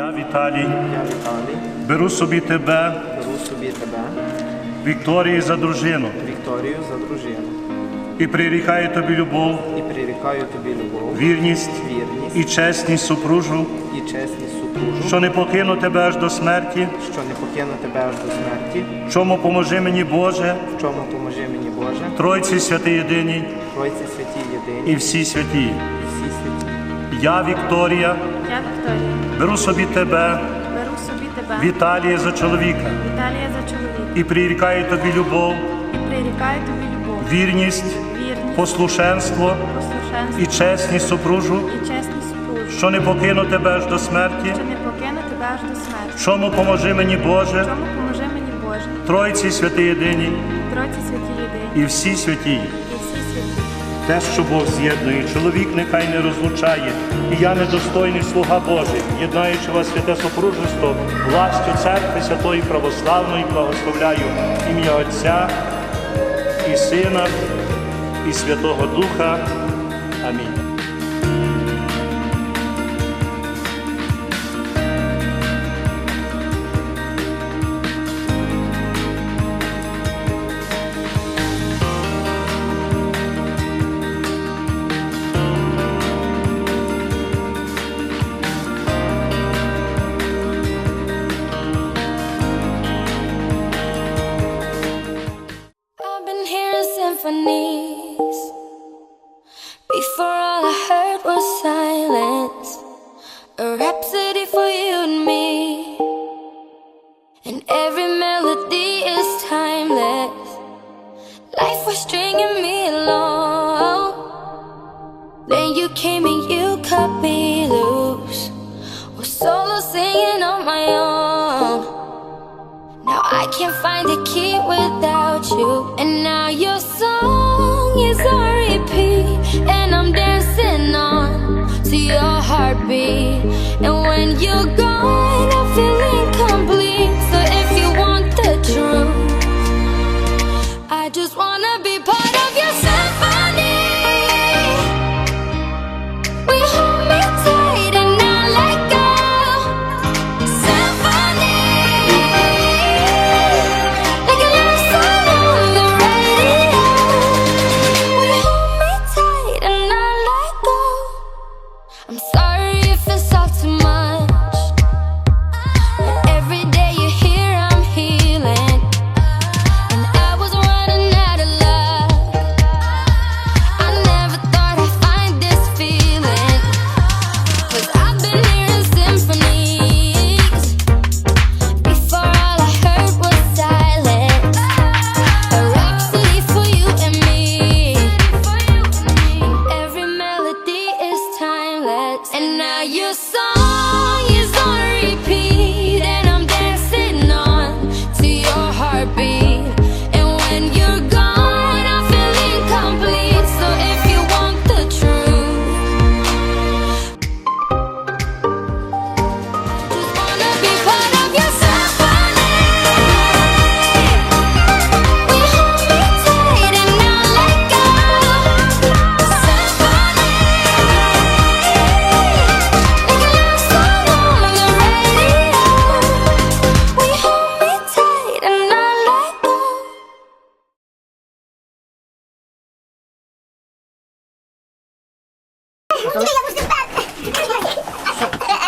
Я, Віталій, Я Віталій, беру собі тебе, беру собі тебе, Вікторії, за дружину. Вікторію, за дружину. І прирікаю тобі любов, і прирікаю тобі любов, вірність. Вірність. І чесність супружу, і чесність супружу, що не покину тебе аж до смерті, що не покину тебе аж до смерті, в чому поможи мені, Боже, в чому поможи мені Боже, Тройці святий єдиній Тройці святі єдині. І всі святі. і всі святі. Я, Вікторія, Я Вікторія. Беру собі тебе, Беру собі тебе, Віталія, за чоловіка. Віталія за чоловіка, і прирікаю тобі любов, і прирікаю тобі любов, вірність, вірність, послушенство послушенство. і чесність супружу, і чесність супружу, що не покину тебе аж до смерті, що не покину тебе аж до в смерті. чому поможи мені, Боже, Чому поможи мені Боже, Тройці святий єдиній Тройці святі єдині. І всі святі. Те, що Бог з'єднує, чоловік нехай не розлучає, і я недостойний слуга Божий, єднаючи вас святе супружество, властю церкви святої православної, благословляю ім'я Отця і Сина, і Святого Духа. Амінь. Before all I heard was silence. A rhapsody for you and me. And every melody is timeless. Life was stringing me along. Then you came and you cut me loose. Was solo singing on my own. Now I can't find a key without you. And now your song is on your heartbeat. And when you're gone, I feel incomplete. So if you want the truth, I just wanna be part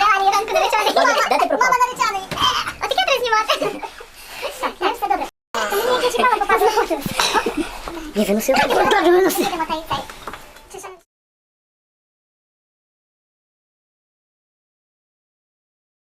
Реальні ранку наречений. Мама, мама наречений. А таке треба знімати. Так, я все добре. Мені яка чекала, поки знаходилась. Ні, виносив. Дуже виносив.